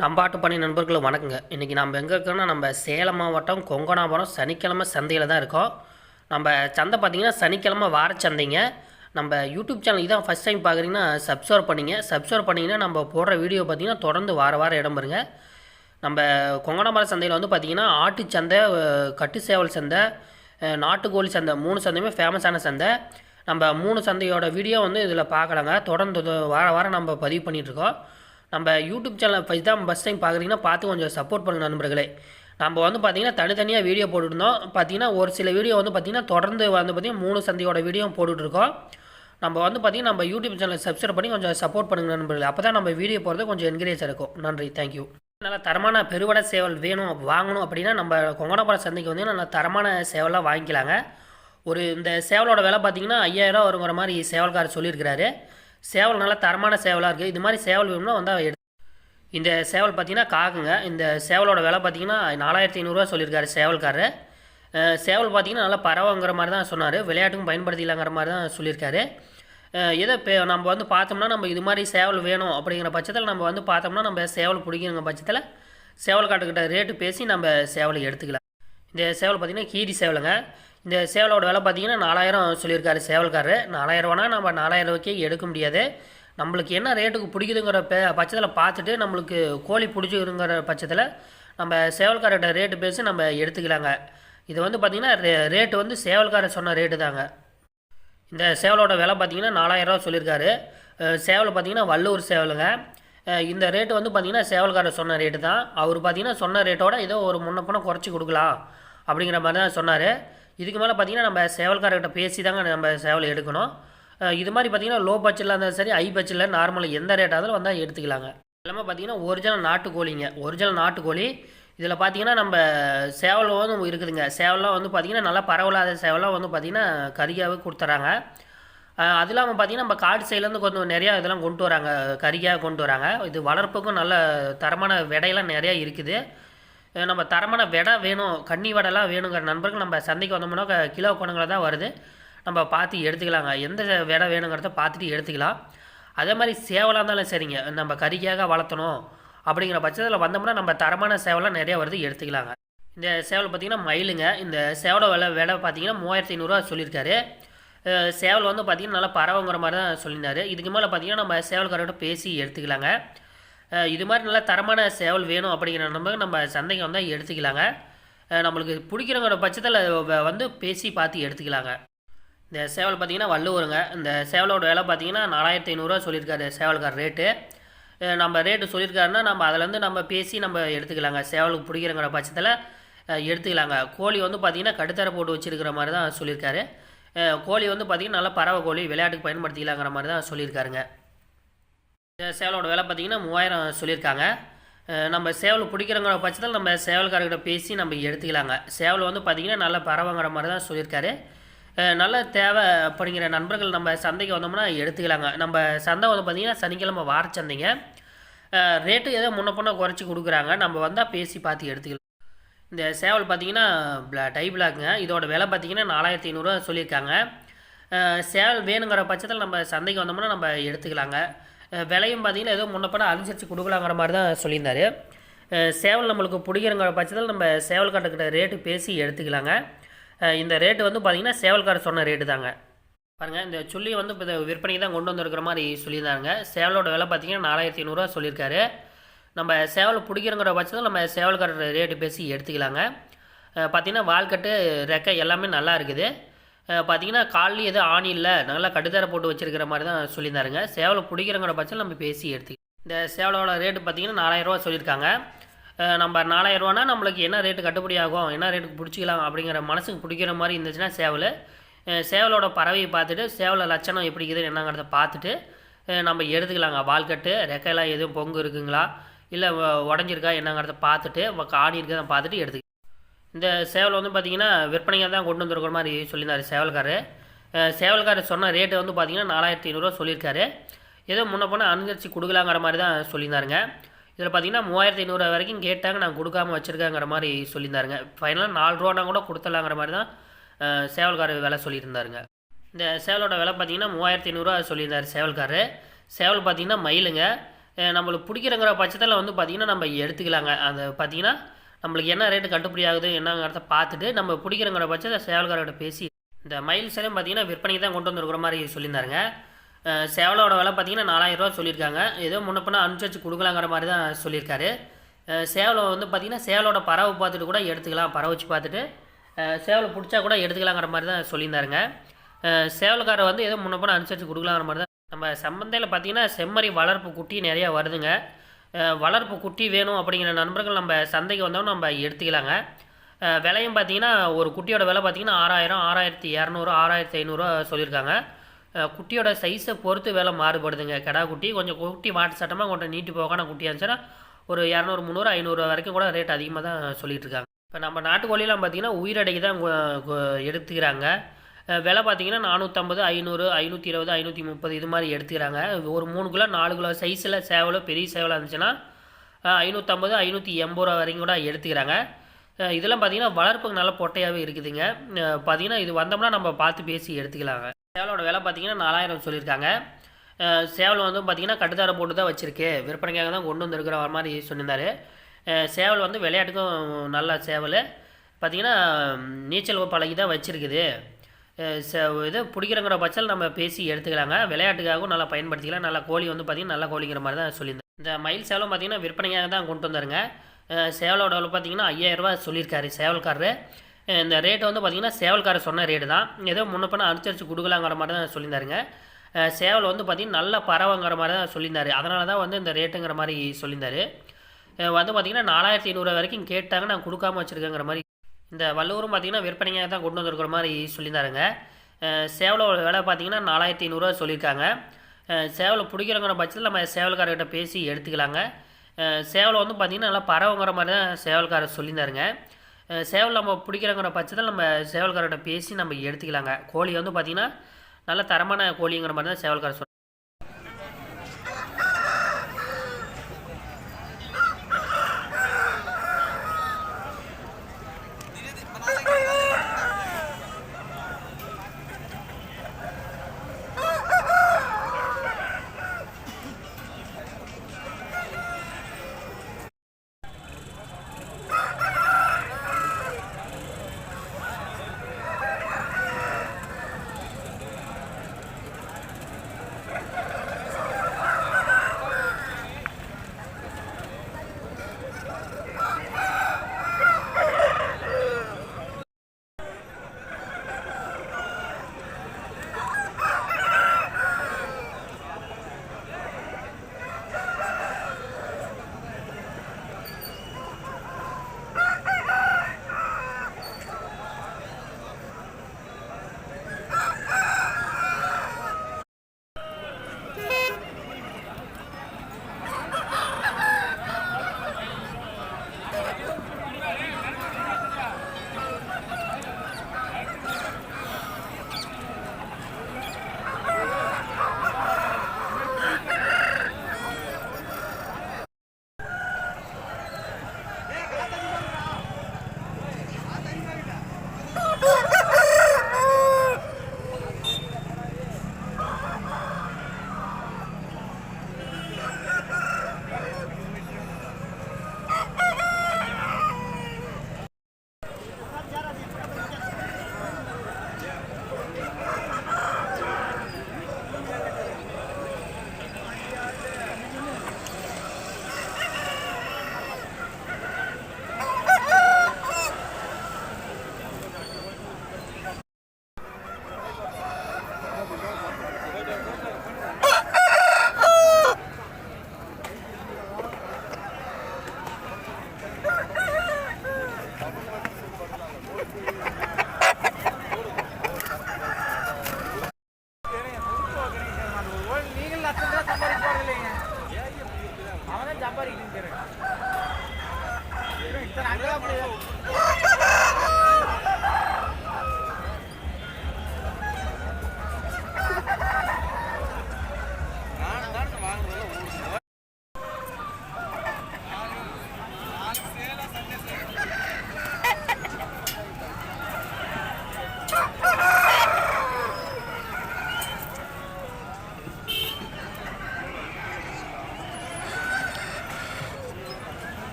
நம்பாட்டு பண்ணி நண்பர்களும் வணக்கங்க. இன்றைக்கி நம்ம எங்கே இருக்கோம்னா நம்ம சேலம் மாவட்டம் கொங்கனாபுரம் சனிக்கிழமை சந்தையில் தான் இருக்கோம். நம்ம சந்தை பார்த்திங்கன்னா சனிக்கிழமை வார சந்தைங்க. நம்ம யூடியூப் சேனல் இதான் ஃபஸ்ட் டைம் பார்க்குறீங்கன்னா சப்ஸ்கிரைப் பண்ணிங்க. சப்ஸ்கிரைப் பண்ணிங்கன்னா நம்ம போடுற வீடியோ பார்த்திங்கன்னா தொடர்ந்து வார வாரம் இடம் பெறுங்க நம்ம கொங்கனாபுரம் சந்தையில் வந்து பார்த்திங்கன்னா ஆட்டு சந்தை கட்டு சேவல் சந்தை நாட்டுக்கோழி சந்தை மூணு சந்தையுமே ஃபேமஸான சந்தை. நம்ம மூணு சந்தையோட வீடியோ வந்து இதில் பார்க்கலாங்க. தொடர்ந்து வார வாரம் நம்ம பதிவு பண்ணிகிட்ருக்கோம் நம்ம யூடியூப் சேனல் ஃபஸ்ட் தான் ஃபஸ்ட் டைம் பார்க்குறீங்கன்னா பார்த்து கொஞ்சம் சப்போர்ட் பண்ணுங்க நண்பர்களே. நம்ம வந்து பார்த்திங்கன்னா தனித்தனியாக வீடியோ போட்டுருந்தோம் பார்த்தீங்கன்னா ஒரு சில வீடியோ வந்து பார்த்திங்கன்னா தொடர்ந்து வந்து பார்த்திங்கன்னா மூணு சந்தையோட வீடியோ போட்டுட்ருக்கோம் நம்ம வந்து பார்த்திங்கன்னா நம்ம யூடியூப் சேனல் சப்ஸ்கிரைப் பண்ணி கொஞ்சம் சப்போர்ட் பண்ணுங்க நண்பர்களே. அப்போ தான் நம்ம வீடியோ போகிறது கொஞ்சம் என்கரேஜாக இருக்கும். நன்றி. தேங்க்யூ நல்ல தரமான பெருவடை சேவல் வேணும் வாங்கணும் அப்படின்னா நம்ம கொங்கனப்பட சந்தைக்கு வந்து நல்ல தரமான சேவலாக வாங்கிக்கலாங்க. ஒரு இந்த சேவலோட விலை பார்த்தீங்கன்னா ஐயாயிரம் வருங்கிற மாதிரி சேவல்காரர் சொல்லியிருக்கிறாரு. சேவல் நல்ல தரமான சேவலாக இருக்குது இது மாதிரி சேவல் வேணும்னா வந்தால் எடு இந்த சேவல் பார்த்தீங்கன்னா காக்குங்க. இந்த சேவலோட விலை பார்த்தீங்கன்னா நாலாயிரத்தி ஐநூறுரூவா சொல்லியிருக்காரு சேவல்காரர். சேவல் பார்த்தீங்கன்னா நல்லா பறவைங்கிற மாதிரி தான் சொன்னார். விளையாட்டுக்கும் பயன்படுத்திக்கலாங்கிற மாதிரி தான் சொல்லியிருக்காரு. எதை இப்போ நம்ம வந்து பார்த்தோம்னா நம்ம இது மாதிரி சேவல் வேணும் அப்படிங்கிற பட்சத்தில் நம்ம வந்து பார்த்தோம்னா நம்ம சேவல் பிடிக்கிற பட்சத்தில் சேவல் காட்டுக்கிட்ட ரேட்டு பேசி நம்ம சேவலை எடுத்துக்கலாம். இந்த சேவல் பார்த்தீங்கன்னா கீரி சேவலுங்க. இந்த சேவலோட விலை பார்த்தீங்கன்னா நாலாயிரம் சொல்லியிருக்காரு சேவல்காரர் நாலாயிரம் நம்ம நாலாயிரம் ரூபாய்க்கே எடுக்க முடியாது. நம்மளுக்கு என்ன ரேட்டுக்கு பிடிக்குதுங்கிற பே பட்சத்தில் பார்த்துட்டு நம்மளுக்கு கோழி பிடிச்சிருங்கிற பட்சத்தில் நம்ம சேவல்காரர்கிட்ட ரேட்டு பேசி நம்ம எடுத்துக்கலாங்க. இது வந்து பார்த்திங்கன்னா ரே ரேட்டு வந்து சேவல்காரர் சொன்ன ரேட்டு தாங்க. இந்த சேவலோட விலை பார்த்திங்கன்னா நாலாயிரரூவா சொல்லியிருக்காரு. சேவல் பார்த்தீங்கன்னா வள்ளூர் சேவலுங்க. இந்த ரேட்டு வந்து பார்த்திங்கன்னா சேவல்காரர் சொன்ன ரேட்டு தான். அவர் பார்த்தீங்கன்னா சொன்ன ரேட்டோட ஏதோ ஒரு முன்ன பின்ன குறைச்சி கொடுக்கலாம் அப்படிங்கிற மாதிரி தான் சொன்னார். இதுக்கு மேலே பார்த்தீங்கன்னா நம்ம சேவல்காரர்கிட்ட பேசி தாங்க நம்ம சேவலை எடுக்கணும். இது மாதிரி பார்த்தீங்கன்னா லோ பட்ஜெட்டில் இருந்தாலும் சரி ஹை பட்ஜெட்டில் நார்மலாக எந்த ரேட்டாக இருந்தாலும் வந்தால் எடுத்துக்கலாங்க. எல்லாமே பார்த்தீங்கன்னா ஒரிஜினல் நாட்டுக்கோழிங்க. ஒரிஜினல் நாட்டுக்கோழி. இதில் பார்த்தீங்கன்னா நம்ம சேவல் வந்து இருக்குதுங்க. சேவல்லாம் வந்து பார்த்தீங்கன்னா நல்லா பரவலாத சேவலாம் வந்து பார்த்தீங்கன்னா கறியாகவே கொடுத்துறாங்க. அது இல்லாமல் பார்த்தீங்கன்னா நம்ம காடு சைட்லேருந்து கொஞ்சம் நிறையா இதெல்லாம் கொண்டு வராங்க. கறியாக கொண்டு வராங்க. இது வளர்ப்புக்கும் நல்ல தரமான விடையெல்லாம் நிறையா இருக்குது. நம்ம தரமான விடை வேணும் கன்னி வடைலாம் வேணுங்கிற நண்பர்கள் நம்ம சந்தைக்கு வந்தோம்னா கிலோ கணக்கில் தான் வருது. நம்ம பார்த்து எடுத்துக்கலாங்க. எந்த விடை வேணுங்கிறத பார்த்துட்டு எடுத்துக்கலாம். அதே மாதிரி சேவலாக இருந்தாலும் சரிங்க. நம்ம கறிக்காக வளர்த்தணும் அப்படிங்கிற பட்சத்தில் வந்தோம்னா நம்ம தரமான சேவலாம் நிறையா வருது எடுத்துக்கலாங்க. இந்த சேவல் பார்த்தீங்கன்னா மயிலுங்க. இந்த சேவலை விலை விலை பார்த்தீங்கன்னா மூவாயிரத்தி ஐநூறுரூவா சொல்லியிருக்காரு. சேவல் வந்து பார்த்திங்கன்னா நல்லா பறவைங்கிற மாதிரி தான் சொல்லியிருந்தாரு. இதுக்கு மேலே பார்த்தீங்கன்னா நம்ம சேவல்காரர்கிட்ட பேசி எடுத்துக்கலாங்க. இது மாதிரி நல்ல தரமான சேவல் வேணும் அப்படிங்கிற நம்ம நம்ம சந்தைக்கு வந்தால் எடுத்துக்கலாங்க. நம்மளுக்கு பிடிக்கிறங்கிற பட்சத்தில் வந்து பேசி பார்த்து எடுத்துக்கலாங்க. இந்த சேவல் பார்த்தீங்கன்னா வள்ளுவருங்க. இந்த சேவலோட விலை பார்த்தீங்கன்னா நாலாயிரத்தி ஐநூறுரூவா சொல்லியிருக்காரு சேவல்கார் ரேட்டு. நம்ம ரேட்டு சொல்லியிருக்காருன்னா நம்ம அதுலேருந்து நம்ம பேசி நம்ம எடுத்துக்கலாங்க. சேவலுக்கு பிடிக்கிறங்கிற பட்சத்தில் எடுத்துக்கலாங்க. கோழி வந்து பார்த்திங்கன்னா கடுத்தரை போட்டு வச்சிருக்கிற மாதிரி தான் சொல்லியிருக்காரு. கோழி வந்து பார்த்தீங்கன்னா நல்லா பறவை கோழி விளையாட்டுக்கு பயன்படுத்திக்கலாங்கிற மாதிரி தான் சொல்லியிருக்காருங்க. இந்த சேவலோட விலை பார்த்தீங்கன்னா மூவாயிரம் சொல்லியிருக்காங்க. நம்ம சேவல் பிடிக்கிறங்கிற பட்சத்தில் நம்ம சேவல்காரர்கிட்ட பேசி நம்ம எடுத்துக்கலாங்க. சேவல் வந்து பார்த்தீங்கன்னா நல்ல பறவைங்கிற மாதிரி தான் சொல்லியிருக்காரு. நல்ல தேவை அப்படிங்கிற நண்பர்கள் நம்ம சந்தைக்கு வந்தோம்னா எடுத்துக்கலாங்க. நம்ம சந்தை வந்து பார்த்தீங்கன்னா சனிக்கிழமை வார சந்தைங்க. ரேட்டு ஏதோ முன்ன பின்ன குறைச்சி கொடுக்குறாங்க. நம்ம வந்தால் பேசி பார்த்து எடுத்துக்கலாம். இந்த சேவல் பார்த்தீங்கன்னா பிளா டை பிளாக்குங்க இதோட விலை பார்த்தீங்கன்னா நாலாயிரத்தி ஐநூறுரூவா சொல்லியிருக்காங்க. சேவல் வேணுங்கிற பட்சத்தில் நம்ம சந்தைக்கு வந்தோம்னா நம்ம எடுத்துக்கலாங்க. விலையும் பார்த்தீங்கன்னா ஏதோ முன்னப்பட அனுசரித்து கொடுக்கலாங்கிற மாதிரி தான் சொல்லியிருந்தாரு சேவல் நம்மளுக்கு பிடிக்கிறங்கிற பட்சத்தில் நம்ம சேவல் ரேட்டு பேசி எடுத்துக்கலாங்க. இந்த ரேட்டு வந்து பார்த்திங்கன்னா சேவல்காரர் சொன்ன ரேட்டு தாங்க. பாருங்கள் இந்த சொல்லி வந்து இப்போ விற்பனைக்கு தான் கொண்டு வந்திருக்கிற மாதிரி சொல்லியிருந்தாங்க சேவலோட விலை பார்த்தீங்கன்னா நாலாயிரத்தி ஐநூறுரூவா சொல்லியிருக்காரு. நம்ம சேவல் பிடிக்கிறங்கிற பட்சத்தில் நம்ம சேவல்காரர் ரேட்டு பேசி எடுத்துக்கலாங்க. பார்த்திங்கன்னா பார்த்தீங்கன்னா வால்கட்டு ரெக்கை எல்லாமே நல்லா இருக்குது. பார்த்தீங்கன்னா காலையில் எதுவும் ஆணி இல்லை. நல்லா கட்டுத்தர போட்டு வச்சிருக்கிற மாதிரி தான் சொல்லியிருந்தாருங்க. சேவலை பிடிக்கிறங்கிற பட்சத்தில் நம்ம பேசி எடுத்து இந்த சேவலோட ரேட்டு பார்த்தீங்கன்னா நாலாயிரரூவா சொல்லியிருக்காங்க. நம்ம நாலாயிரரூவானா நம்மளுக்கு என்ன ரேட்டு கட்டுப்படி ஆகும் என்ன ரேட்டுக்கு பிடிச்சிக்கலாம் அப்படிங்கிற மனசுக்கு பிடிக்கிற மாதிரி இருந்துச்சுன்னா சேவல். சேவலோட பறவையை பார்த்துட்டு சேவலை லட்சணம் எப்படி இருக்குது என்னங்கிறத பார்த்துட்டு நம்ம எடுத்துக்கலாங்க. வால்கட்டு ரெக்கையெல்லாம் எதுவும் பொங்கு இருக்குங்களா? இல்லை உடஞ்சிருக்கா என்னங்கிறத பார்த்துட்டு காணி ஆணி பார்த்துட்டு எடுத்துக்கலாம். இந்த சேவல் வந்து பார்த்தீங்கன்னா விற்பனையாக தான் கொண்டு வந்துருக்கிற மாதிரி சொல்லியிருந்தார் சேவல்காரர் சேவல்காரர் சொன்ன ரேட்டு வந்து பார்த்தீங்கன்னா நாலாயிரத்தி ஐநூறுரூவா சொல்லியிருக்காரு. ஏதோ முன்ன போனால் அனுசரித்து கொடுக்கலாங்கிற மாதிரி தான் சொல்லியிருந்தாருங்க. இதில் பார்த்தீங்கன்னா மூவாயிரத்தி ஐநூறுரூவா வரைக்கும் கேட்டாங்க நான் கொடுக்காம வச்சுருக்கேங்கிற மாதிரி சொல்லியிருந்தாருங்க. ஃபைனலாக நாலு ரூபானா கூட கொடுத்துடலாங்கிற மாதிரி தான் அஹ் சேவல்காரர் விலை சொல்லியிருந்தாருங்க. இந்த சேவலோட விலை பார்த்தீங்கன்னா மூவாயிரத்தி ஐநூறுரூவா சொல்லியிருந்தார் சேவல்காரர் சேவல் பார்த்தீங்கன்னா மயிலுங்க. நம்மளுக்கு பிடிக்கிறங்கிற பட்சத்தில் வந்து பார்த்திங்கன்னா நம்ம எடுத்துக்கலாங்க. அந்த பார்த்திங்கன்னா நம்மளுக்கு என்ன ரேட்டு கட்டுப்படி ஆகுது என்னங்கிறத பார்த்துட்டு நம்ம பிடிக்கிறங்கிற பட்சத்தை சேவல்காரர்கிட்ட பேசி இந்த மயில் சேலம் பார்த்தீங்கன்னா விற்பனைக்கு தான் கொண்டு வந்துருக்கிற மாதிரி சொல்லியிருந்தாருங்க. சேவலோட விலை பார்த்தீங்கன்னா நாலாயிரரூவா சொல்லியிருக்காங்க. ஏதோ முன்னப்பினா அனுசரித்து கொடுக்கலாங்கிற மாதிரி தான் சொல்லியிருக்காரு. சேவலை வந்து பார்த்திங்கன்னா சேவலோட பறவை பார்த்துட்டு கூட எடுத்துக்கலாம் பறவை வச்சு பார்த்துட்டு சேவலை பிடிச்சா கூட எடுத்துக்கலாங்கிற மாதிரி தான் சொல்லியிருந்தாருங்க. சேவல்காரர் வந்து ஏதோ முன்னப்பினா அனுசரித்து கொடுக்கலாங்கிற மாதிரி தான் நம்ம சம்பந்தையில் பார்த்தீங்கன்னா செம்மறி வளர்ப்பு குட்டி நிறையா வருதுங்க. வளர்ப்பு குட்டி வேணும் அப்படிங்கிற நண்பர்கள் நம்ம சந்தைக்கு வந்தோம் நம்ம எடுத்துக்கலாங்க. விலையும் பார்த்தீங்கன்னா ஒரு குட்டியோட விலை பார்த்தீங்கன்னா ஆறாயிரம் ஆறாயிரத்தி இரநூறு ஆறாயிரத்தி ஐநூறுரூவா சொல்லியிருக்காங்க. குட்டியோட சைஸை பொறுத்து விலை மாறுபடுதுங்க. கிடா குட்டி கொஞ்சம் குட்டி மாட்டு சட்டமாக கொஞ்சம் நீட்டு போகான குட்டியாக இருந்துச்சுன்னா ஒரு இரநூறு முந்நூறு ஐநூறுரூவா வரைக்கும் கூட ரேட் அதிகமாக தான் சொல்லிகிட்டு இருக்காங்க. இப்போ நம்ம நாட்டுக்கோழிலாம் பார்த்திங்கன்னா உயிரடைக்கு தான் எடுத்துக்கிறாங்க. விலை பார்த்தீங்கன்னா நானூற்றம்பது ஐநூறு ஐநூற்றி இருபது ஐநூற்றி முப்பது இது மாதிரி எடுத்துக்கிறாங்க. ஒரு மூணு கிலோ நாலு கிலோ சைஸில் சேவலோ பெரிய சேவலாக இருந்துச்சுன்னா ஐநூற்றம்பது ஐநூற்றி எண்பது ரூபா வரைக்கும் கூட எடுத்துக்கிறாங்க. இதெல்லாம் பார்த்தீங்கன்னா வளர்ப்புக்கு நல்ல பொட்டையாகவே இருக்குதுங்க. பார்த்திங்கன்னா பார்த்தீங்கன்னா இது வந்தோம்னா நம்ம பார்த்து பேசி எடுத்துக்கலாங்க. சேவலோட விலை பார்த்தீங்கன்னா நாலாயிரம் சொல்லியிருக்காங்க. சேவல் வந்து பார்த்திங்கன்னா கட்டுத்தார போட்டு தான் வச்சுருக்கு. விற்பனைக்காக தான் கொண்டு வந்துருக்கிற மாதிரி சொல்லியிருந்தாரு. சேவல் வந்து விளையாட்டுக்கும் நல்ல சேவல். பார்த்தீங்கன்னா நீச்சல் பழகி தான் வச்சுருக்குது. இதை பிடிக்கிறங்கிற பட்சத்தில் நம்ம பேசி எடுத்துக்கலாங்க. விளையாட்டுக்காகவும் நல்லா பயன்படுத்திக்கலாம். நல்லா கோழி வந்து பார்த்திங்கன்னா நல்ல கோழிங்கிற மாதிரி தான் சொல்லியிருந்தேன். இந்த மயில் சேவலும் பார்த்திங்கன்னா விற்பனைக்காக தான் கொண்டு வந்தாருங்க. சேவலோட விலை பார்த்திங்கன்னா ஐயாயிரரூபா சொல்லியிருக்காரு சேவல்காரரு. இந்த ரேட்டு வந்து பார்த்திங்கன்னா சேவல்காரர் சொன்ன ரேட்டு தான். ஏதோ முன்ன பண்ண அனுசரித்து கொடுக்கலாங்கிற மாதிரி தான் சொல்லியிருந்தாருங்க. சேவல் வந்து பார்த்திங்கன்னா நல்ல பறவைங்கிற மாதிரி தான் சொல்லியிருந்தாரு. அதனால தான் வந்து இந்த ரேட்டுங்கிற மாதிரி சொல்லியிருந்தாரு. வந்து பார்த்திங்கன்னா நாலாயிரத்தி ஐநூறுரூவா வரைக்கும் கேட்டாங்க. நான் கொடுக்காம வச்சுருக்கேங்கிற மாதிரி இந்த வல்லூரும் பார்த்தீங்கன்னா விற்பனையாக தான் கொண்டு வந்திருக்கிற மாதிரி சொல்லியிருந்தாருங்க. சேவலோட விலை பார்த்தீங்கன்னா நாலாயிரத்தி ஐநூறுரூவா சொல்லியிருக்காங்க. சேவலை பிடிக்கிறங்கிற பட்சத்தில் நம்ம சேவல்காரர்கிட்ட பேசி எடுத்துக்கலாங்க. சேவலை வந்து பார்த்திங்கன்னா நல்லா பறவைங்கிற மாதிரி தான் சேவல்காரர் சொல்லியிருந்தாருங்க. சேவல் நம்ம பிடிக்கிறங்கிற பட்சத்தில் நம்ம சேவல்காரர்கிட்ட பேசி நம்ம எடுத்துக்கலாங்க. கோழி வந்து பார்த்திங்கன்னா நல்ல தரமான கோழிங்கிற மாதிரி தான் சேவல்காரர் சொன்னார்.